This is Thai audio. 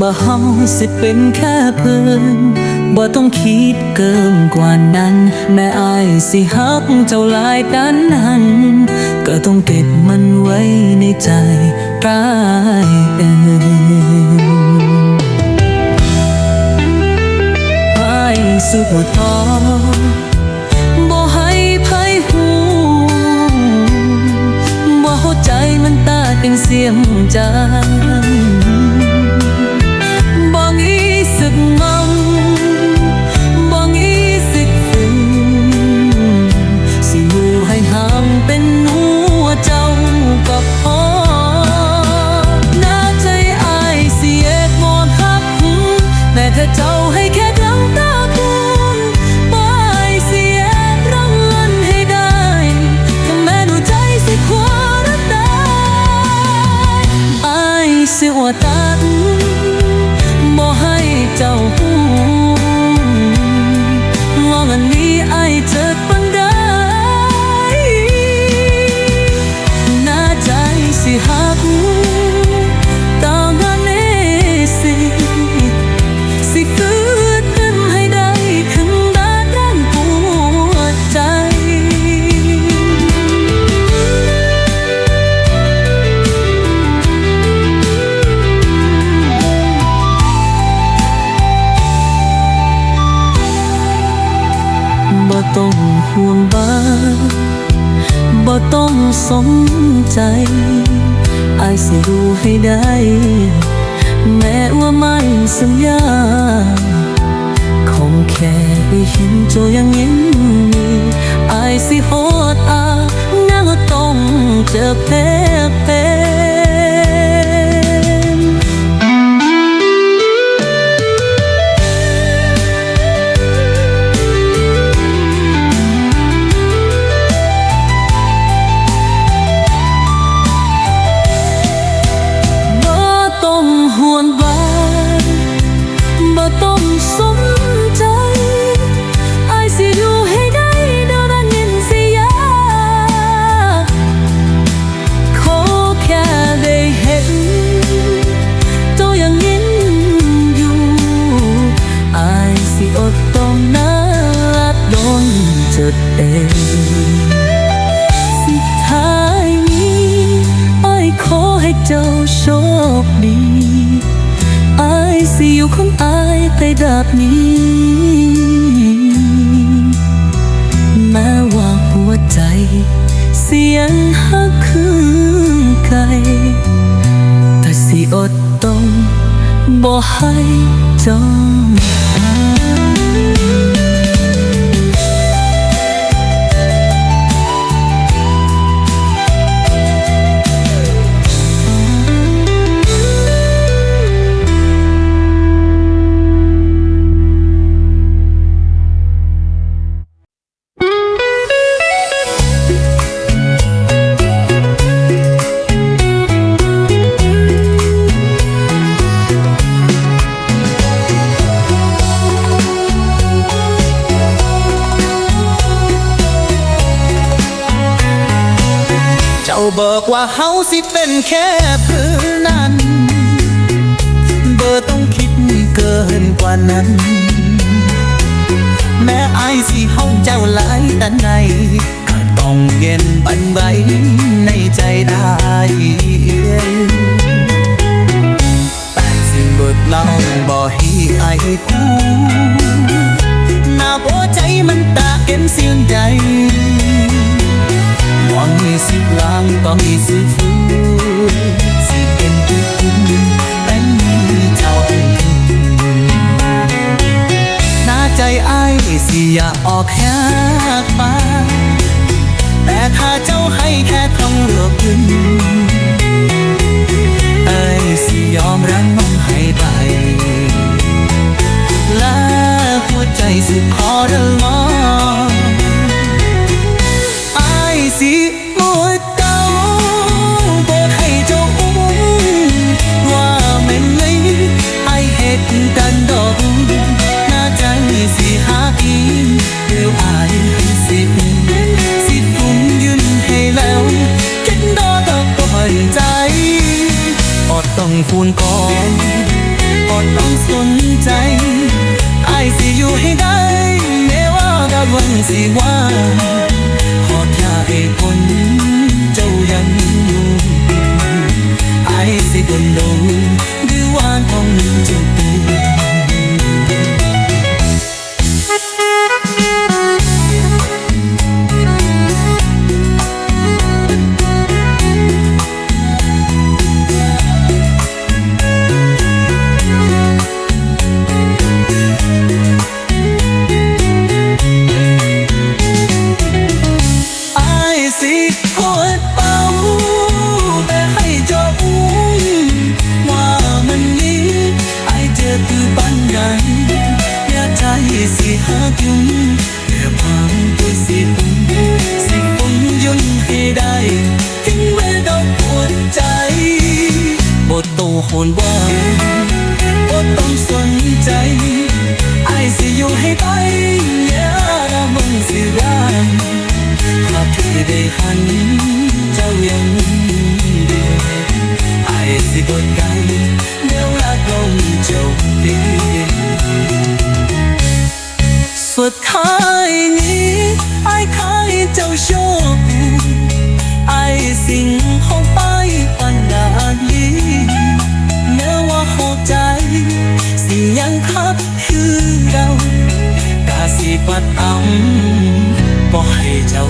บ่เฮาสิเป็นแค่เพื่อนบ่ต้องคิดเกินกว่านั้น แม่อายสิฮักเจ้าหลายด้านนั้น ก็ต้องเก็บมันไว้ในใจปลายเอ่ยอายสุดว่าท้อบ่ให้ไผหูบ่เข้าใจมันตาเป็นเสียมจัง ต้องสนใจอายสิดูให้ได้ แม้ว่ามันสัญญา คงแค่ได้เห็นเจ้ายังยิ้มมีอายสิโหดอานั่งต้องเจอเพ จุดเองสุดท้ายนี้ไอ้ายขอให้เจ้าโชคดีไอ้ายสิอยู่ของไอ้ายไปแบบนี้ แม้ว่าหัวใจ เสียงหักคือไกลแต่สิอดต้องบ่ให้จองเจ้า บอกว่าเฮาสิเป็นแค่เพื่อนนั้นเบอร์ต้องคิดเกินกว่านั้น แม้อายสิเฮาเจ้าหลายแต่ในก็ต้องเย็นบันไวในใจได้แต่สิเบิดเล่าบ่ให้อายกูหน้าหัวใจมันตาเก็นเสียงใจ สิล้างต้องให้สิฟูสิเป็นทุกคนเป็นเท่าน้าใจไอ้สิอย่าออกแหกปาแต่ถ้าเจ้าให้แค่ทองเลือกขึ้นไอ้สิยอมรับมันให้ไปและหัวใจสิขอเดินมองอ mapenzi wangu คือปันใดอย่าใจสิหาถึงเพื่ความตัวสิปุ่มสิปุ่มยุ่งให้ไดทิ้งแว้ดอกปวดใจบทโตโหนว่า ปัดอำบ่ให้เจ้า